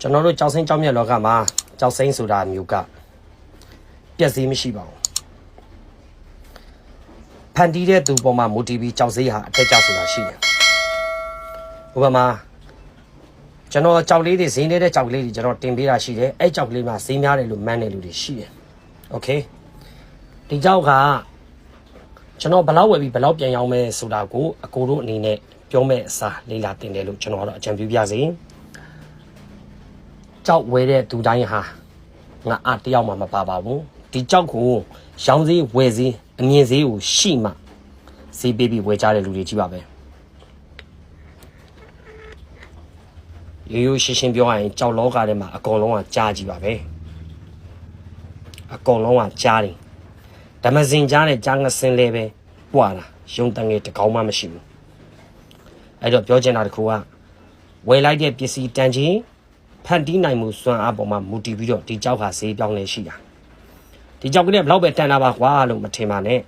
ကျွန်တော်တို့ကြောက်စိမ့်ကြောက်မြက်လောကမှာကြောက်စိမ့်ဆိုတာမျိုးကပြက်စည်းမရှိပါဘူးဖန်တီးတဲ့သူပေါ်မှာမူတည်ပြီးကြောက်စိမ့်ဟာအတက်ကြောက်ဆိုတာရှိတယ်ဥပမာကျွန်တော်ကြောက်လေးတွေဈေးနေတဲ့ကြောက်ကလေးတွေကျွန်တော်တင်ပေးတာရှိတယ်အဲ့ကြောက်ကလေးမှာဈေးများတယ်လို့မှန်းတဲ့လူတွေရှိတယ်โอเคဒီကြောက်ကကျွန်တော်ဘယ်လောက်ဝယ်ပြီးဘယ်လောက်ပြန်ရောင်းမယ်ဆိုတာကိုအကိုတို့အနေနဲ့ပြောမဲ့အစားလေးလာတင်တယ်လို့ကျွန်တော်ကတော့အကြံပြုပြစီ ကြောက်ဝယ်တဲ့သူတိုင်းဟာငါအတယောက်မှမပါပါဘူးဒီကြောက်ကိုရောင်းစည်းဝယ်စည်းအမြင်စည်းကိုရှိမှဈေးပေးပြီးဝယ်ကြတဲ့လူတွေကြီးပါပဲရိုးရိုးရှင်းရှင်းပြောရရင်ကြောက်လောကထဲမှာအကုန်လုံးကကြားကြည့်ပါပဲအကုန်လုံးကကြားတယ်ဓမ္မစင်ကြားတဲ့ကြားငစင်လေးပဲပွာလာရုံတငယ်တကောင်မှမရှိဘူးအဲ့တော့ပြောချင်တာတစ်ခုကဝယ်လိုက်တဲ့ပစ္စည်းတန်ချင်း ဖန်တီးနိုင်မှုစွမ်းအားပေါ်မှာမူတည်ပြီးတော့ဒီကြောက်ဟာဈေးပြောင်းလဲရှိတာဒီကြောက်ကလေးကဘလောက်ပဲတန်တာပါကွာလို့မထင်ပါနဲ့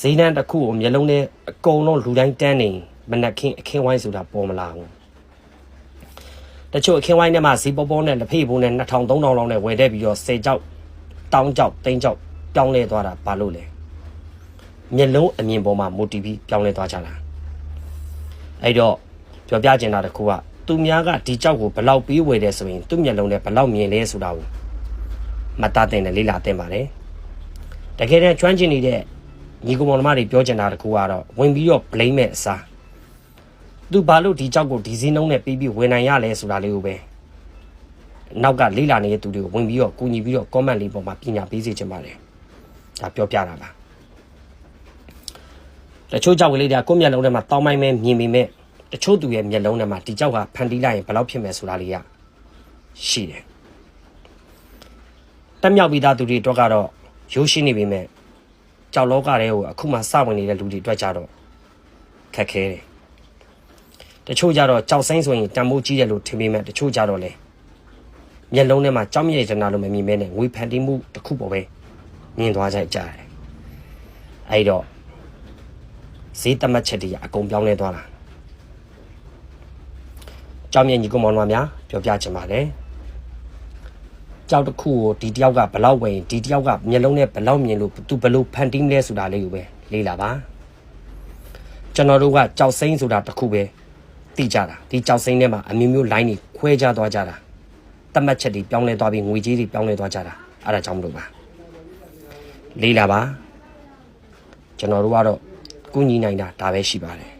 ဈေးနှန်းတစ်ခုကိုမျက်လုံးနဲ့အကုန်လုံးလူတိုင်းတန်းနေမနှက်ခင်းအခင်းဝိုင်းဆိုတာပေါ်မလာဘူးတချို့အခင်းဝိုင်းထဲမှာဇီပေါ်ပေါ်နဲ့လက်ဖေးပုံနဲ့2000 3000လောက်နဲ့ဝယ်တဲ့ပြီးတော့10ကြောက်တောင်းကြောက်တိန်းကြောက်ပြောင်းလဲသွားတာဘာလို့လဲမျက်လုံးအမြင်ပေါ်မှာမူတည်ပြီးပြောင်းလဲသွားကြတာအဲ့တော့ပြောပြချင်တာတစ်ခုက သူများကဒီကြောက်ကိုဘလောက်ပြီးဝယ်တယ်ဆိုရင်သူ့မျက်လုံးနဲ့ဘလောက်မြင်လဲဆိုတာကိုမတတ်တဲ့နဲ့လေးလာတင်ပါတယ်တကယ်တမ်းကျွမ်းကျင်နေတဲ့ညီကောင်မောင်နှမတွေပြောချင်တာတစ်ခုကတော့ဝင်ပြီးတော့ blame မဲ့အစားသူဘာလို့ဒီကြောက်ကိုဒီစည်းနှုံးနဲ့ပြီးပြီးဝင်နိုင်ရလဲဆိုတာလေးကိုပဲနောက်ကလေးလာနေတဲ့သူတွေကိုဝင်ပြီးတော့ကူညီပြီးတော့ comment လေးပေါ်မှာပညာပေးစေချင်ပါတယ်ဒါပြောပြတာပါတချို့ကြောက်ကလေးတွေကကိုယ့်မျက်လုံးထဲမှာတောင်းမိုင်းမဲမြင်မိမဲ့တ ချို့သူရဲ့မျက်လုံးထဲမှာဒီကြောက်ကဖန်တီးလိုက်ရင်ဘယ်လောက်ဖြစ်မယ်ဆိုတာလေးကရှိတယ်တက်မြောက်ပြီးသားသူတွေအတွက်ကတော့ရိုးရှင်းနေပြီမဲ့ကြောက်လောကတွေကိုအခုမှစဝင်နေတဲ့လူတွေအတွက်ကြတော့ခက်ခဲတယ်တချို့ကြတော့ကြောက်စိမ့်ဆိုရင်တန်ဖိုးကြီးတယ်လို့ထင်ပေမဲ့တချို့ကြတော့လေမျက်လုံးထဲမှာကြောက်မြဲကြနာလို့မမြင်မဲနဲ့ငွေဖန်တီးမှုတစ်ခုပေါ်ပဲမြင်သွားကြကြတယ်အဲ့တော့ဈေးတမတ်ချက်တွေအကုန်ပြောင်းလဲသွားတာ ကြောက်မြဲညီကောင်မောင်နှမများပြောပြချင်ပါတယ်ကြောက်တစ်ခုကိုဒီတယောက်ကဘလောက်ဝင်ဒီတယောက်ကမျက်လုံးနဲ့ဘလောက်မြင်လို့သူဘလို့ဖန်တီးမလဲဆိုတာလေးကိုပဲလေ့လာပါကျွန်တော်တို့ကကြောက်စိမ့်ဆိုတာတစ်ခုပဲတိကြတာဒီကြောက်စိမ့်ထဲမှာအမျိုးမျိုး line တွေခွဲခြားသွားကြတာတတ်မှတ်ချက်တွေပြောင်းလဲသွားပြီးငွေကြေးတွေပြောင်းလဲသွားကြတာအဲ့ဒါကြောင့်မလို့ပါလေးလာပါကျွန်တော်တို့ကတော့ကုညီနိုင်တာဒါပဲရှိပါတယ်